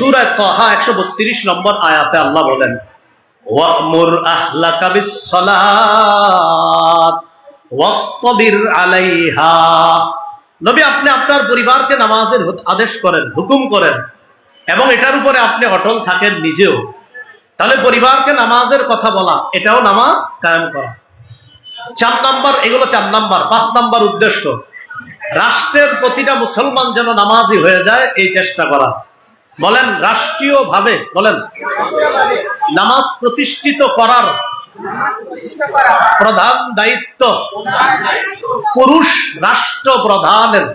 সূরায় তাহা 132 নম্বর আয়াতে আল্লাহ বলেন ওয়ামুর আহলাকা বিস-সালাত, ওয়াসতাবির আলাইহা। নবী, আপনি আপনার পরিবারকে নামাজের আদেশ করেন, হুকুম করেন, এবং এটার উপরে আপনি অটল থাকেন নিজেও। তাহলে পরিবারকে নামাজের কথা বলা, এটাও নামাজ কায়েম করা। চার নাম্বার, এগুলো চার নাম্বার, পাঁচ নাম্বার উদ্দেশ্য। রাষ্ট্রের প্রতিটা মুসলমান যেন নামাজি হয়ে যায়, এই চেষ্টা করা। বলেন রাষ্ট্রীয় ভাবে বলেন নামাজ প্রতিষ্ঠিত করার প্রধান দায়িত্ব পুরুষ রাষ্ট্র প্রধানের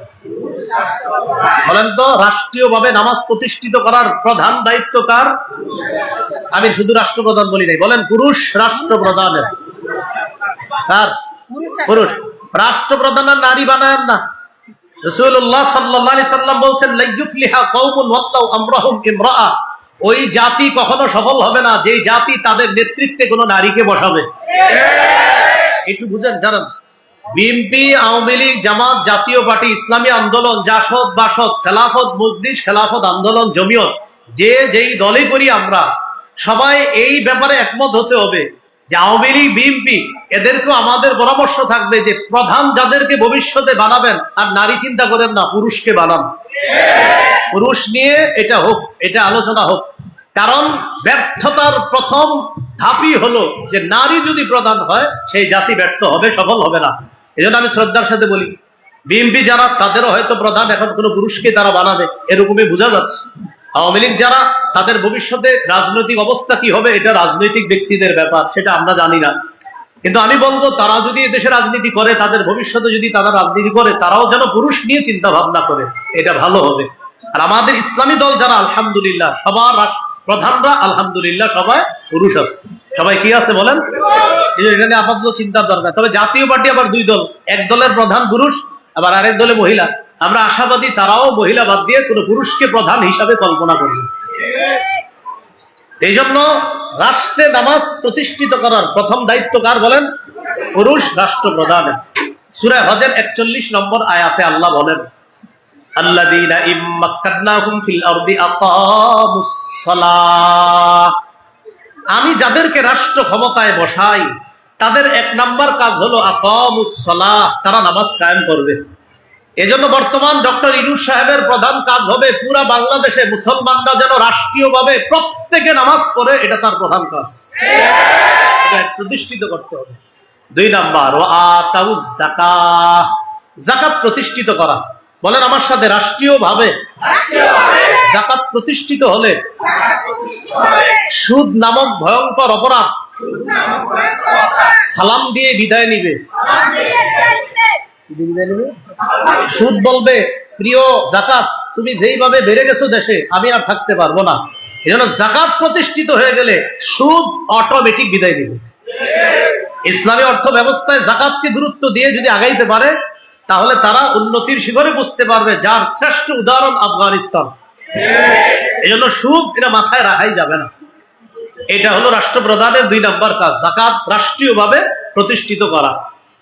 বলেন তো রাষ্ট্রীয়ভাবে নামাজ প্রতিষ্ঠিত করার প্রধান দায়িত্ব কার? আমি শুধু রাষ্ট্রপ্রধান বলি নাই বলেন পুরুষ রাষ্ট্রপ্রধানের। কার? পুরুষ রাষ্ট্রপ্রধান। আর নারী বানায়েন না। রসুল্লাহ সাল্লাহ সাল্লাম বলছেন, লাইয়ুফলিহা কওমুন ওয়াল্লাহু আমরাহুম ওই জাতি কখনো সফল হবে না যে জাতি তাদের নেতৃত্বে কোনো নারীকে বসাবে। একটু বুঝেন আওয়ামী লীগ, জামাত, জাতীয় পার্টি, ইসলামী আন্দোলন, জাসদ, বাসদ, খেলাফত, মজলিস, খেলাফত, আন্দোলন, জমিয়ত, যে যেই দলে করি আমরা, সবাই এই ব্যাপারে একমত হতে হবে। যে আওয়ামী লীগ, বিএনপি, এদেরকেও আমাদের পরামর্শ থাকবে যে প্রধান যাদেরকে ভবিষ্যতে বানাবেন, আর নারী চিন্তা করেন না, পুরুষকে বানান। পুরুষ নিয়ে এটা হোক, এটা আলোচনা হোক। কারণ ব্যর্থতার প্রথম ধাপই হলো যে নারী যদি প্রধান হয়, সেই জাতি ব্যর্থ হবে, সফল হবে না। এই জন্য আমি শ্রদ্ধার সাথে বলি, বিএনপি যারা, তাদেরও হয়তো প্রধান, এখন কোনো পুরুষকে তারা বানাবে, এরকমই বোঝা যাচ্ছে। আওয়ামী লীগ যারা তাদের ভবিষ্যতে রাজনৈতিক অবস্থা কি হবে, এটা রাজনৈতিক ব্যক্তিদের ব্যাপার, সেটা আমরা জানি না। কিন্তু আমি বলব, তারা যদি দেশে রাজনীতি করে, তাদের ভবিষ্যতে যদি তারা রাজনীতি করে, তারাও যেন পুরুষ নিয়ে চিন্তা ভাবনা করে, এটা ভালো হবে। আর আমাদের ইসলামী দল যারা, আলহামদুলিল্লাহ, সবার প্রধানরা, আলহামদুলিল্লাহ, সবাই পুরুষ আছে। সবাই কি আছে বলেন? এটা নিয়ে আপাতত চিন্তার দরকার। তবে জাতীয় পার্টি আবার দুই দল, এক দলের প্রধান পুরুষ, আবার আরেক দলে মহিলা। আমরা আশাবাদী তারাও মহিলা বাদ দিয়ে কোনো পুরুষকে প্রধান হিসাবে কল্পনা করি এই জন্য রাষ্ট্রে নামাজ প্রতিষ্ঠিত করার প্রথম দায়িত্ব কার বলেন? পুরুষ রাষ্ট্র প্রধানের সুরায় হজের একচল্লিশ নম্বর আয়াতে আল্লাহ বলেন আমি যাদেরকে রাষ্ট্র ক্ষমতায় বসাই, তাদের এক নাম্বার কাজ হলো আকামুস তারা নামাজ কায়েম করবে। এজন্য বর্তমান ডক্টর ইনুস সাহেবের প্রধান কাজ হবে পুরা বাংলাদেশে মুসলমানরা যেন রাষ্ট্রীয়ভাবে প্রত্যেকে নামাজ পড়ে, এটা তার প্রধান কাজ। এটা প্রতিষ্ঠিত করতে হবে। দুই নাম্বার ও আতাউজ জাকাত জাকাত প্রতিষ্ঠিত করা। বলেন আমার সাথে, রাষ্ট্রীয়ভাবে। জাকাত প্রতিষ্ঠিত হলে সুদ নামক ভয়ঙ্কর অপরাধ সালাম দিয়ে বিদায় নিবে। সুদ বলবে, প্রিয় জাকাত তুমি যেইভাবে বেড়ে গেছো দেশে, আমি আর থাকতে পারব না। এই জন্য জাকাত প্রতিষ্ঠিত হয়ে গেলে সুদ অটোমেটিক বিদায় দিবে ইসলামী অর্থ ব্যবস্থায় জাকাতকে গুরুত্ব দিয়ে যদি আগাইতে পারে, তাহলে তারা উন্নতির শিখরে বুঝতে পারবে যার শ্রেষ্ঠ উদাহরণ আফগানিস্তান। এই জন্য সুদ এটা মাথায় রাখাই যাবে না। এটা হলো রাষ্ট্রপ্রধানের দুই নাম্বার কাজ জাকাত রাষ্ট্রীয়ভাবে প্রতিষ্ঠিত করা।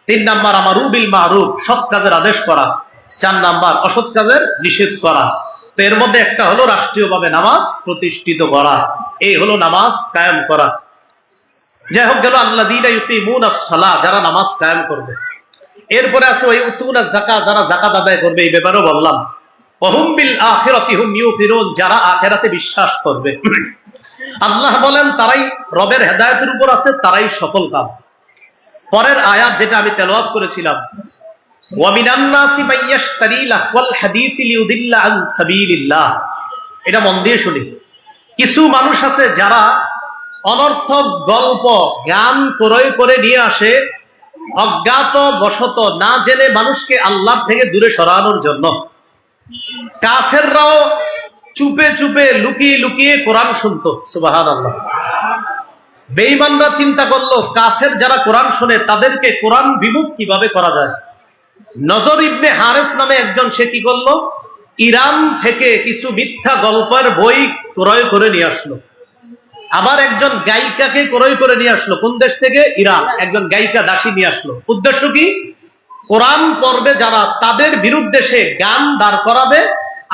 তিন নাম্বার আমার রুবিল মারুফ, সৎ কাজের আদেশ করা। চার নাম্বার, অসৎ কাজের নিষেধ করা। তো এর মধ্যে একটা হলো রাষ্ট্রীয়ভাবে নামাজ প্রতিষ্ঠিত করা। এই হলো নামাজ কায়েম করা। যাই হোক, গেল আল্লাহ দিন যারা নামাজ কায়েম করবে। এরপরে আছে ওই উতুনা জাকা যারা জাকাত আদায় করবে, এই ব্যাপারেও বললাম। অহুম বিল আখিরাতি, হুম ইউকিনুন, যারা আখেরাতে বিশ্বাস করবে। আল্লাহ বলেন, তারাই রবের হেদায়েতের উপর আছে, তারাই সফল কাম। পরের আয়াত যেটা আমি তেলাওয়াত করেছিলাম। এটা মন দিয়ে শুনি। কিছু মানুষ আছে যারা অনর্থক গল্প ক্রয় করে নিয়ে আসে, অজ্ঞাত বশত না জেনে মানুষকে আল্লাহ থেকে দূরে সরানোর জন্য। কাফেররাও চুপে চুপে লুকিয়ে লুকিয়ে কোরআন শুনতো সুবাহান আল্লাহ বেইমানরা চিন্তা করল, কাফের যারা কোরআন শুনে, তাদেরকে কোরআন বিমুখ কীভাবে করা যায়? নজর ইবনে হারেস নামে একজন, সে কি করল? ইরান থেকে কিছু মিথ্যা গল্পের বই ক্রয় করে নিয়ে আসলো। আবার একজন গায়িকাকে ক্রয় করে নিয়ে আসলো, কোন দেশ থেকে? ইরান। একজন গায়িকা দাসী নিয়ে আসলো। উদ্দেশ্য কি? কোরআন পর্বে যারা, তাদের বিরুদ্ধে সে গান দাঁড় করাবে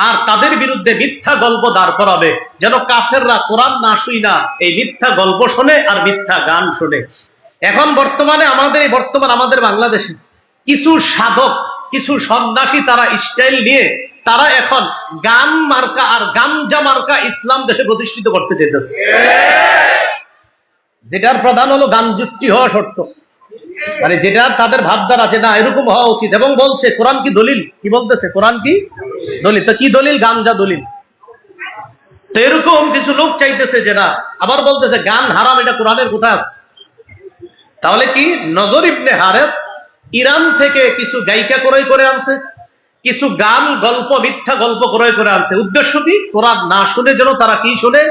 আর তাদের বিরুদ্ধে মিথ্যা গল্প দাঁড় করাবে। যেন কাফেররা কোরআন না শুই না, এই মিথ্যা গল্প শোনে আর মিথ্যা গান শোনে। এখন বর্তমানে আমাদের, এই বর্তমান আমাদের বাংলাদেশে কিছু সাধক, কিছু সন্ন্যাসী তারা স্টাইল নিয়ে, তারা এখন গান মার্কা আর গাঞ্জা মার্কা ইসলাম দেশে প্রতিষ্ঠিত করতে চাইতেছে। যেটার প্রধান হলো গান যুক্তি হওয়া শর্ত। মানে যেটা তাদের ভাবধারা যে না, এরকম হওয়া উচিত। এবং বলছে, কোরআন কি দলিল? কি বলতেছে? কোরআন কি দলিল। তো কি দলিল? গাঞ্জা দলিল। তো এরকম কিছু লোক চাইতেছে যে না, আবার বলতেছে, গান হারাম, এটা কোরআনের কোথায় আছে তাহলে কি? নজর ইবনে হারেস ইরান থেকে কিছু গায়িকা ক্রয় করে আনছে, কিছু গান, গল্প, মিথ্যা গল্প ক্রয় করে আনছে। উদ্দেশ্য কি? কোরআন না শুনে যেন তারা কি শোনে?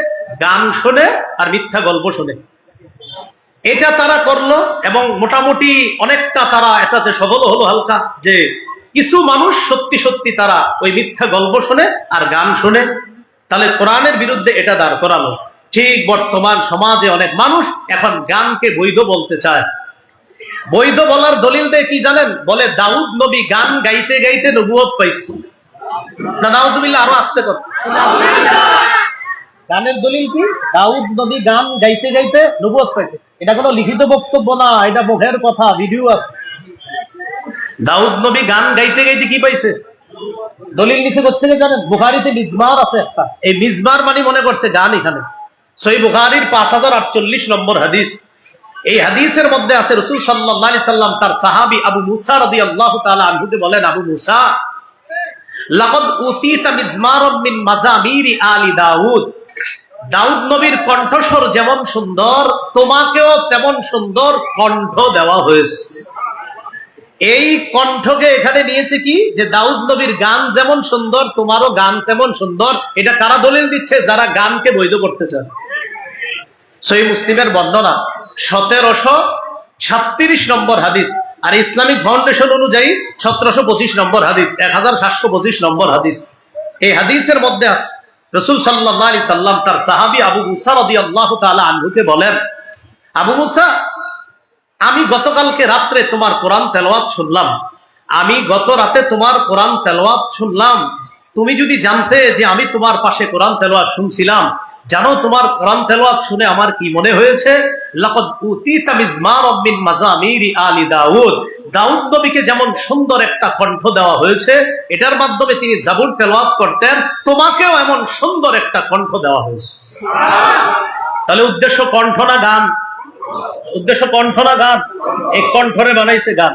গান শোনে আর মিথ্যা গল্প শোনে। এটা তারা করল এবং মোটামুটি অনেকটা তারা এটাতে সফল হলো হালকা, যে কিছু মানুষ সত্যি সত্যি তারা ওই মিথ্যা গল্প শোনে আর গান শোনে। তাহলে কোরআনের বিরুদ্ধে এটা দাঁড় করালো। ঠিক বর্তমান সমাজে অনেক মানুষ এখন গানকে বৈধ বলতে চায়। বৈধ বলার দলিল দেয় কি জানেন? বলে, দাউদ নবী গান গাইতে গাইতে নবুয়ত পাইছে। না, নাউজুবিল্লাহ, আরও আসতে কর গানের দলিল কি? দাউদ নবী গান গাইতে গাইতে নবুয়ত পাইছে। এটা কোনো লিখিত বক্তব্য না, এটা মুখের কথা, ভিডিও আছে। দাউদ নবী গান গাইতে গাইতে কি পাইছে? দলিল লিখে করতে জানেন? বুখারিতে মিজমার আছে একটা। এই মিজমার মানে মনে করছে গান এখানে। সই বুখারির পাঁচ হাজার আটচল্লিশ নম্বর হাদিস। এই হাদিসের মধ্যে আছে রসুল সাল্লাহ সাল্লাম তার সাহাবি আবু মুসা রদি আল্লাহ আনহুকে বলেন আবু মুসা লাকদ উতিতা মিজমারম মিন মাজামিরি আলি দাউদ। দাউদ নবীর কণ্ঠস্বর যেমন সুন্দর তোমাকেও তেমন সুন্দর কণ্ঠ দেওয়া হয়েছে। এই কণ্ঠকে এখানে নিয়েছে কি? যে দাউদ নবীর গান যেমন সুন্দর, তোমারও গান তেমন সুন্দর। এটা কারা দলিল দিচ্ছে? যারা গানকে বৈধ করতে চান। সই মুসলিমের বর্ণনা। সতেরোশো সাতত্রিশ নম্বর হাদিস। আর ইসলামিক ফাউন্ডেশন অনুযায়ী সতেরোশো পঁচিশ নম্বর হাদিস, এক হাজার সাতশো পঁচিশ নম্বর হাদিস। এই হাদিসের মধ্যে আছে রসুল সাল্লাহ আলি সাল্লাম তার সাহাবি আবু মুসা রদি আল্লাহ তালা আনহুকে বলেন, আবু মুসা আমি গতকালকে রাত্রে তোমার কোরআন তেলাওয়াত শুনলাম। আমি গত রাতে তোমার কোরআন তেলাওয়াত শুনলাম। তুমি যদি জানতে যে আমি তোমার পাশে কোরআন তেলাওয়াত শুনছিলাম, জানো তোমার কোরআন তেলাওয়াত শুনে আমার কি মনে হয়েছে? দাউদ নবীকে যেমন সুন্দর একটা কণ্ঠ দেওয়া হয়েছে, এটার মাধ্যমে তিনি জাবুর তেলাওয়াত করতেন, তোমাকেও এমন সুন্দর একটা কণ্ঠ দেওয়া হয়েছে। তাহলে উদ্দেশ্য কণ্ঠ না গান? উদ্দেশ্য কণ্ঠ না গান। এই কণ্ঠরে বানাইছে গান।